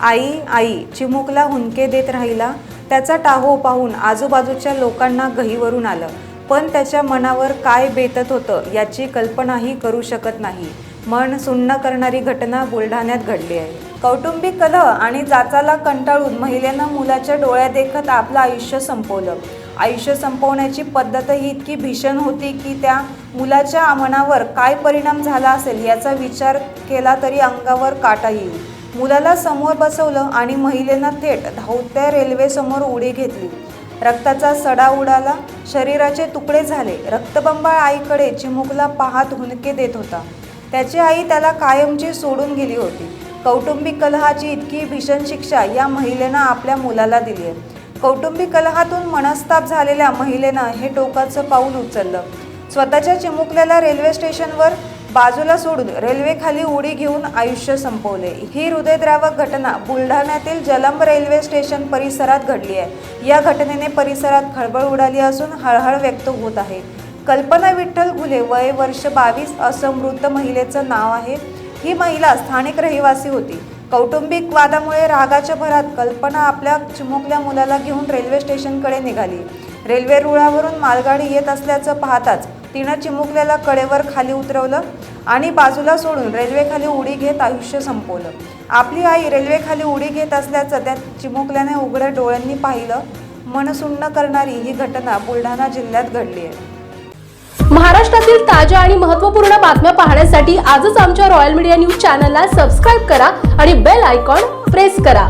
आई आई चिमुकला हुंके देत राहिला. त्याचा टाहो पाहून आजूबाजूच्या लोकांना गहीवरून आलं. पण त्याच्या मनावर काय बेतत होतं याची कल्पनाही करू शकत नाही. मन सुन्न करणारी घटना बुलढाण्यात घडली आहे. कौटुंबिक कलह आणि जाचाला कंटाळून महिलेनं मुलाच्या डोळ्या देखत आपलं आयुष्य संपवलं. आयुष्य संपवण्याची पद्धतही इतकी भीषण होती की त्या मुलाच्या मनावर काय परिणाम झाला असेल याचा विचार केला तरी अंगावर काटा येईल मुलाला समोर बसवलं आणि महिलेनं थेट धावत्या रेल्वेसमोर उडी घेतली. रक्ताचा सडा उडाला शरीराचे तुकडे झाले. रक्तबंबाळ आईकडे चिमुकला पाहत हुनके देत होता. त्याची आई त्याला कायमची सोडून गेली होती. कौटुंबिक कलहाची इतकी भीषण शिक्षा या महिलेनं आपल्या मुलाला दिली आहे कौटुंबिक कलहातून मनस्ताप झालेल्या महिलेनं हे टोकाचं पाऊल उचललं. स्वतःच्या चिमुकल्याला रेल्वे स्टेशनवर बाजूला सोडून रेल्वेखाली उडी घेऊन आयुष्य संपवले. ही हृदयद्रावक घटना बुलढाण्यातील जलंब रेल्वे स्टेशन परिसरात घडली आहे. या घटनेने परिसरात खळबळ उडाली असून हळहळ व्यक्त होत आहे. कल्पना विठ्ठल घुले वय वर्ष बावीस असं मृत महिलेचं नाव आहे. ही महिला स्थानिक रहिवासी होती. कौटुंबिक वादामुळे रागाच्या भरात कल्पना आपल्या चिमुकल्या मुलाला घेऊन रेल्वे स्टेशनकडे निघाली. रेल्वे रुळावरून मालगाडी येत असल्याचं पाहताच तिनं चिमुकल्याला कडेवर खाली उतरवलं. आणि बाजूला सोडून रेल्वेखाली उडी घेत आयुष्य संपवलं. आपली आई रेल्वेखाली उडी घेत असल्याचं त्या चिमुकल्याने उघड्या डोळ्यांनी पाहिलं. मनसुन्न करणारी ही घटना बुलढाणा जिल्ह्यात घडली आहे. महाराष्ट्रातील ताज्या आणि महत्त्वपूर्ण बातम्या पाहण्यासाठी आजच आमच्या रॉयल मीडिया न्यूज चॅनलला सबस्क्राईब करा आणि बेल आयकॉन प्रेस करा.